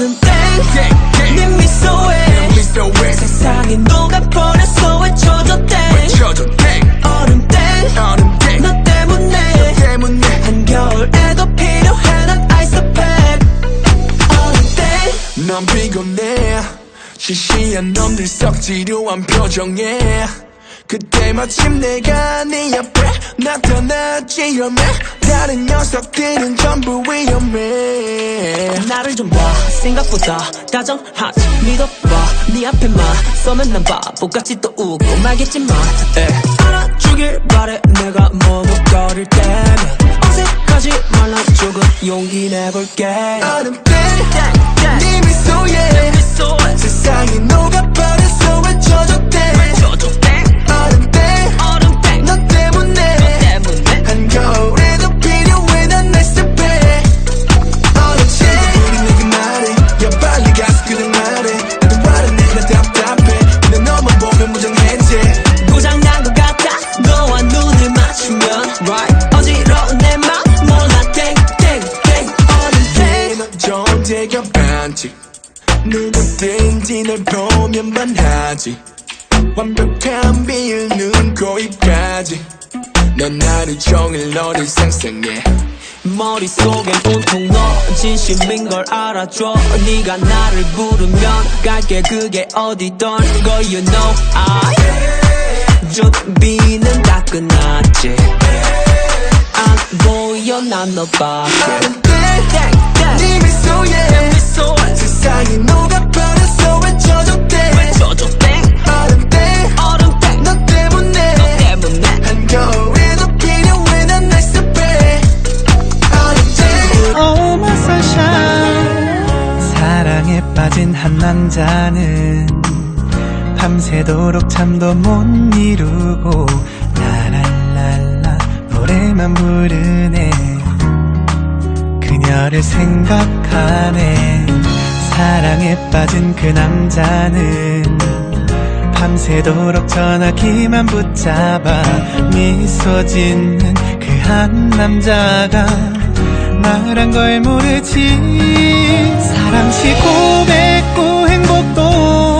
얼음 땡, 네 미소에 세상이 녹아버렸어 외쳐줘 땡 얼음 땡, 너 때문에 때문에. 한겨울에도 필요해 난 아이스팩. 얼음 땡. 넌 피곤해. 시시한 놈들 썩 지루한 표정에 그때 마침 내가 네 앞에 나타났지 위험해 다른 녀석들은 전부 위험해. 나를 좀 봐 생각보다 다정하지. 믿어봐 네 앞에만 서면 난 바보같이 또 웃고 말겠지만 에. 알아주길 바래 내가 머뭇거릴 때면. 어색하지 말라 조금 용기 내볼게. 얼음 땡네 미소에 미소에. 세상이 녹아버렸어 외쳐줘 땡 누구든지 널 보면 반하지. 완벽한 비율 눈, 코, 입까지. 넌 하루 종일 너를 상상해. 머릿속엔 온통 너 진심인 걸 알아줘. 네가 나를 부르면 갈게. 그게 어디던 걸 you know I. 준비는 다 끝났지. 안 보여 난 너밖에. 얼음 땡네 땡땡 미소에 미소에 세상이 녹아버렸어? 외쳐줘 땡 저줘 땡 얼음 땡 얼음 땡너 때문에? 때문에? 한겨울에도 필요해 난 날씨배 얼음 땡 Oh my sunshine. 사랑에 빠진 한 남자는 밤새도록 잠도 못 이루고 라랄랄라 노래만 부르네. 그녀를 생각하네 사랑에 빠진 그 남자는 밤새도록 전화기만 붙잡아 미소 짓는 그 한 남자가 나란 걸 모르지. 사랑시 고백고 행복도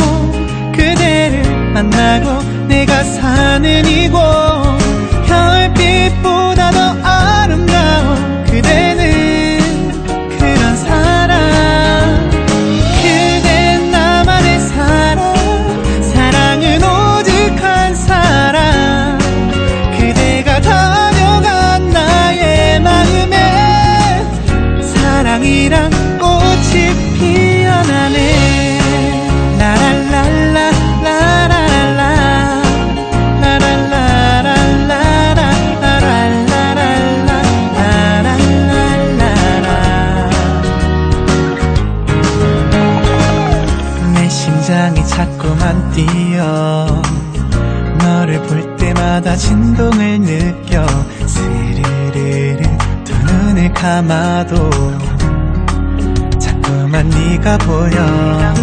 그대를 만나고 내가 사는 이곳 사랑이란 꽃이 피어나네. 라랄랄라 라랄라 라랄라랄라 내 심장이 자꾸만 뛰어 너를 볼 때마다 진동을 느껴 스르르르 두 눈을 감아도 자꾸만 네가 보여.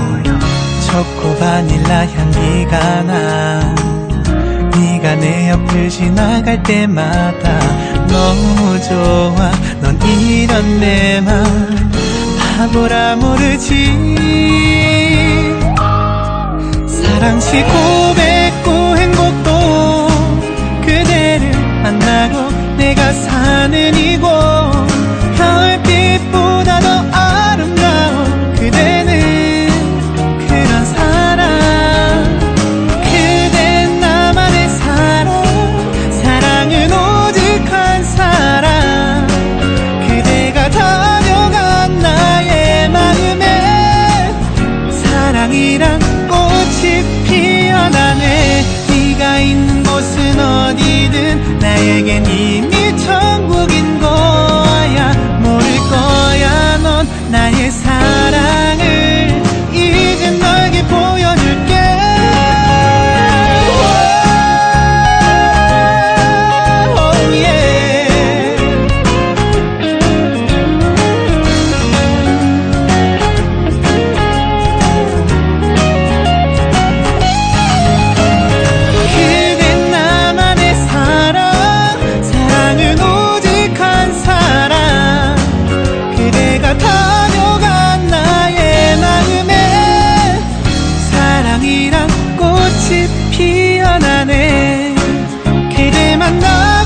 초코 바닐라 향기가 나. 네가 내 옆을 지나갈 때마다 너무 좋아. 넌 이런 내 맘 바보라 모르지. 사랑시 고백고 행복도 그대를 만나고 내가 사는 이곳 피어나네. 네가 있는 곳은 어디든 나에겐 이미 천국인 사랑이란 꽃이 피어나네. 그대 만나